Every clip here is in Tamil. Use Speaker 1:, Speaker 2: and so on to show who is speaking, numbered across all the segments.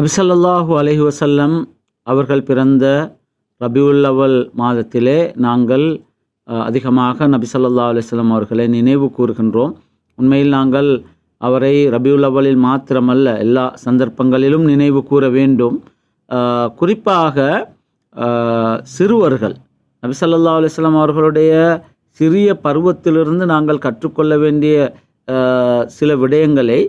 Speaker 1: நபிசல்லாஹூ அலஹி வசல்லம் அவர்கள் பிறந்த ரபியுல்லவல் மாதத்திலே நாங்கள் அதிகமாக நபிசல்லா அலுவலம் அவர்களை நினைவு கூறுகின்றோம். உண்மையில் நாங்கள் அவரை ரபியுல்லவலில் மாத்திரமல்ல எல்லா சந்தர்ப்பங்களிலும் நினைவு கூற வேண்டும். குறிப்பாக சிறுவர்கள் நபிசல்லா ஸல்லல்லாஹு அவர்களுடைய சிறிய பருவத்திலிருந்து நாங்கள் கற்றுக்கொள்ள வேண்டிய சில விடயங்களை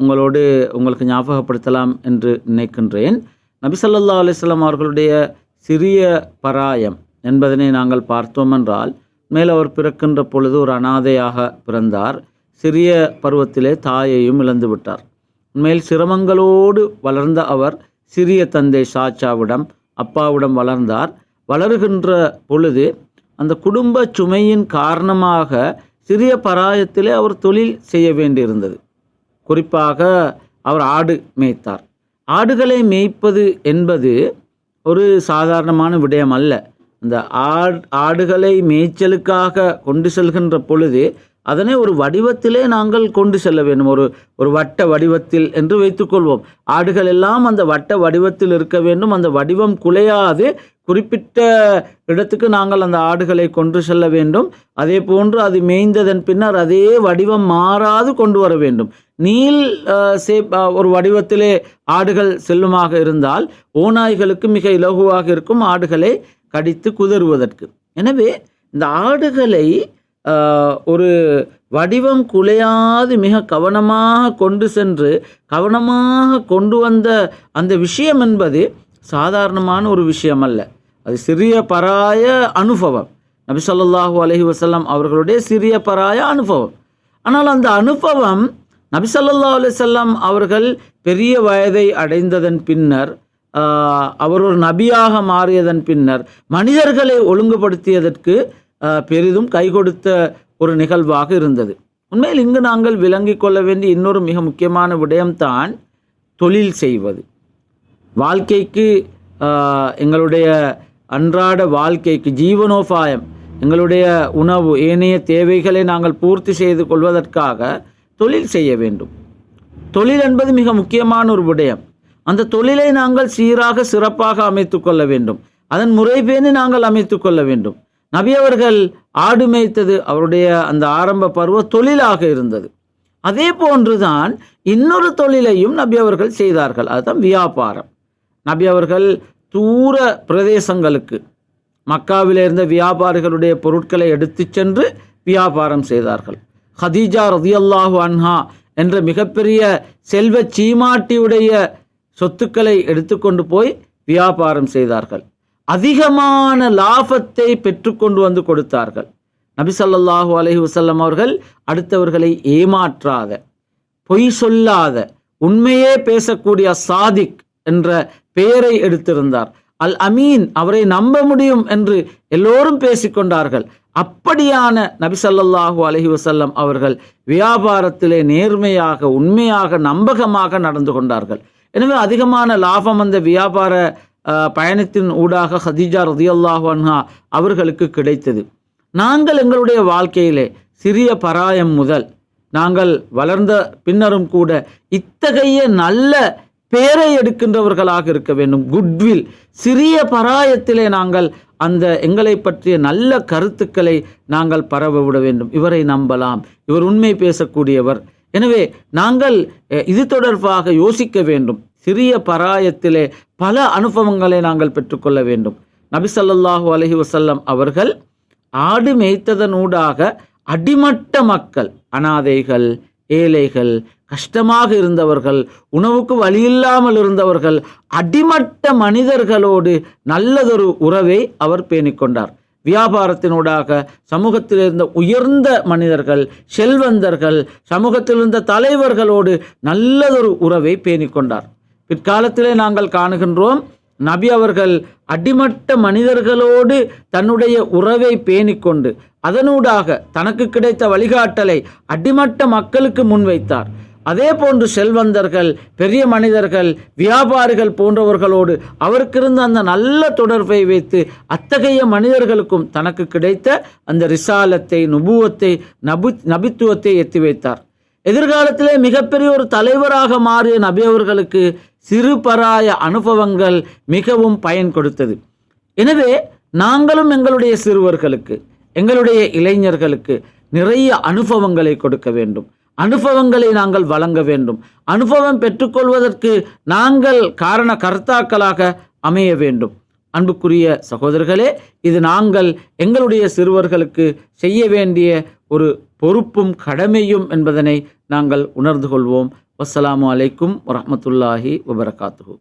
Speaker 1: உங்களோடு உங்களுக்கு ஞாபகப்படுத்தலாம் என்று நினைக்கின்றேன். நபிசல்லா அலிஸ்லாம் அவர்களுடைய சிறிய பராயம் என்பதனை நாங்கள் பார்த்தோம் என்றால் மேல் அவர் பிறக்கின்ற பொழுது ஒரு அனாதையாக பிறந்தார். சிறிய பருவத்திலே தாயையும் இழந்து விட்டார். உண்மையில் சிரமங்களோடு வளர்ந்த அவர் சிறிய தந்தை சாச்சாவிடம் அப்பாவிடம் வளர்ந்தார். வளருகின்ற பொழுது அந்த குடும்ப சுமையின் காரணமாக சிறிய பராயத்திலே அவர் தொழில் செய்ய வேண்டியிருந்தது. குறிப்பாக அவர் ஆடு மேய்த்தார். ஆடுகளை மேய்ப்பது என்பது ஒரு சாதாரணமான விடயம் அல்ல. அந்த ஆட் ஆடுகளை மேய்ச்சலுக்காக கொண்டு செல்கின்ற பொழுது அதனை ஒரு வடிவத்திலே நாங்கள் கொண்டு செல்ல வேண்டும். ஒரு ஒரு வட்ட வடிவத்தில் என்று வைத்துக்கொள்வோம் ஆடுகள் எல்லாம் அந்த வட்ட வடிவத்தில் இருக்க வேண்டும். அந்த வடிவம் குலையாது. குறிப்பிட்ட இடத்துக்கு நாங்கள் அந்த ஆடுகளை கொண்டு செல்ல வேண்டும். அதே போன்று அது மேய்ந்ததன் பின்னர் அதே வடிவம் மாறாது கொண்டு வர வேண்டும். நீல் சே சேப் ஒரு வடிவத்திலே ஆடுகள் செல்லுமாக இருந்தால் ஓநாய்களுக்கு மிக இலகுவாக இருக்கும் ஆடுகளை கடித்து குதறுவதற்கு. எனவே இந்த ஆடுகளை ஒரு வடிவம் குலையாது மிக கவனமாக கொண்டு சென்று கவனமாக கொண்டு வந்த அந்த விஷயம் என்பது சாதாரணமான ஒரு விஷயம் அல்ல அது சிறிய பராய அனுபவம். நபி சொல்லாஹூ அலஹி வஸல்லம் அவர்களுடைய சிறிய பராய அனுபவம். ஆனால் அந்த அனுபவம் நபிசல்லா ஸல்லல்லாஹு அவர்கள் பெரிய வயதை அடைந்ததன் பின்னர் அவர் ஒரு நபியாக மாறியதன் பின்னர் மனிதர்களை ஒழுங்குபடுத்தியதற்கு பெரிதும் கை கொடுத்த ஒரு நிகழ்வாக இருந்தது. உண்மையில் இங்கு நாங்கள் விளங்கிக் கொள்ள வேண்டிய இன்னொரு மிக முக்கியமான விடயம்தான் தொழில் செய்வது. வாழ்க்கைக்கு எங்களுடைய அன்றாட வாழ்க்கைக்கு ஜீவனோபாயம் எங்களுடைய உணவு ஏனைய தேவைகளை நாங்கள் பூர்த்தி செய்து கொள்வதற்காக தொழில் செய்ய வேண்டும். தொழில் என்பது மிக முக்கியமான ஒரு விடயம். அந்த தொழிலை நாங்கள் சீராக சிறப்பாக அமைத்து கொள்ள வேண்டும். அதன் முறைபேணி நாங்கள் அமைத்து கொள்ள வேண்டும். நபி அவர்கள் ஆடு மேய்த்தது அவருடைய அந்த ஆரம்ப பருவ தொழிலாக இருந்தது. அதே போன்றுதான் இன்னொரு தொழிலையும் நபி அவர்கள் செய்தார்கள். அதுதான் வியாபாரம். நபி அவர்கள் தூர பிரதேசங்களுக்கு மக்காவில் இருந்த வியாபாரிகளுடைய பொருட்களை எடுத்துச் சென்று வியாபாரம் செய்தார்கள். ஹதீஜா ரதியல்லாஹு அன்ஹா என்ற மிகப்பெரிய செல்வ சீமாட்டியுடைய சொத்துக்களை எடுத்துக்கொண்டு போய் வியாபாரம் செய்தார்கள். அதிகமான லாபத்தை பெற்றுக்கொண்டு வந்து கொடுத்தார்கள். நபிசல்லாஹு அலஹி வசல்லம் அவர்கள் அடுத்தவர்களை ஏமாற்றாத பொய் சொல்லாத உண்மையே பேசக்கூடிய சாதிக் என்ற பெயரை எடுத்திருந்தார். அல் அமீன் அவரை நம்ப முடியும் என்று எல்லோரும் பேசிக்கொண்டார்கள். அப்படியான நபிசல்லாஹு அலஹி வசல்லம் அவர்கள் வியாபாரத்திலே நேர்மையாக உண்மையாக நம்பகமாக நடந்து கொண்டார்கள். எனவே அதிகமான லாபம் அந்த வியாபார பயணத்தின் ஊடாக ஹதீஜா ரதியல்லாஹு அன்ஹா அவர்களுக்கு கிடைத்தது. நாங்கள் எங்களுடைய வாழ்க்கையிலே சிறிய பராயம் முதல் நாங்கள் வளர்ந்த பின்னரும் கூட இத்தகைய நல்ல பேரை எடுக்கின்றவர்களாக இருக்க வேண்டும். குட்வில் சிறிய பராயத்திலே நாங்கள் அந்த எங்களை பற்றிய நல்ல கருத்துக்களை நாங்கள் பரவ விட வேண்டும். இவரை நம்பலாம். இவர் உண்மை பேசக்கூடியவர். எனவே நாங்கள் இது தொடர்பாக யோசிக்க வேண்டும். சிறிய பராயத்திலே பல அனுபவங்களை நாங்கள் பெற்றுக்கொள்ள வேண்டும். நபிசல்லாஹூ அலஹி வசல்லம் அவர்கள் ஆடு மேய்த்ததனூடாக அடிமட்ட மக்கள் அனாதைகள் ஏழைகள் கஷ்டமாக இருந்தவர்கள் உணவுக்கு வழியில்லாமல் இருந்தவர்கள் அடிமட்ட மனிதர்களோடு நல்லதொரு உறவை அவர் பேணிக்கொண்டார். வியாபாரத்தினூடாக சமூகத்தில் இருந்த உயர்ந்த மனிதர்கள் செல்வந்தர்கள் சமூகத்தில் இருந்த தலைவர்களோடு நல்லதொரு உறவை பேணிக்கொண்டார். பிற்காலத்திலே நாங்கள் காணுகின்றோம் நபி அவர்கள் அடிமட்ட மனிதர்களோடு தன்னுடைய உறவை பேணிக்கொண்டு அதனூடாக தனக்கு கிடைத்த வழிகாட்டலை அடிமட்ட மக்களுக்கு முன்வைத்தார். அதே போன்று செல்வந்தர்கள் பெரிய மனிதர்கள் வியாபாரிகள் போன்றவர்களோடு அவருக்கு இருந்த அந்த நல்ல தொடர்பை வைத்து அத்தகைய மனிதர்களுக்கும் தனக்கு கிடைத்த அந்த ரிசாலத்தை நுபுவத்தை நபு நபித்துவத்தை எத்தி வைத்தார். எதிர்காலத்திலே மிகப்பெரிய ஒரு தலைவராக மாறிய நபி அவர்களுக்கு சிறுபராய அனுபவங்கள் மிகவும் பயன் கொடுத்தது. எனவே நாங்களும் எங்களுடைய சிறுவர்களுக்கு எங்களுடைய இளைஞர்களுக்கு நிறைய அனுபவங்களை கொடுக்க வேண்டும். அனுபவங்களை நாங்கள் வழங்க வேண்டும். அனுபவம் பெற்றுக்கொள்வதற்கு நாங்கள் காரண கர்த்தாக்களாக அமைய வேண்டும். அன்புக்குரிய சகோதரர்களே இது நாங்கள் எங்களுடைய சிறுவர்களுக்கு செய்ய வேண்டிய ஒரு பொறுப்பும் கடமையும் என்பதனை நாங்கள் உணர்ந்து கொள்வோம். வஸ்ஸலாமு அலைக்கும் வரஹ்மத்துல்லாஹி வபரகாத்துஹு.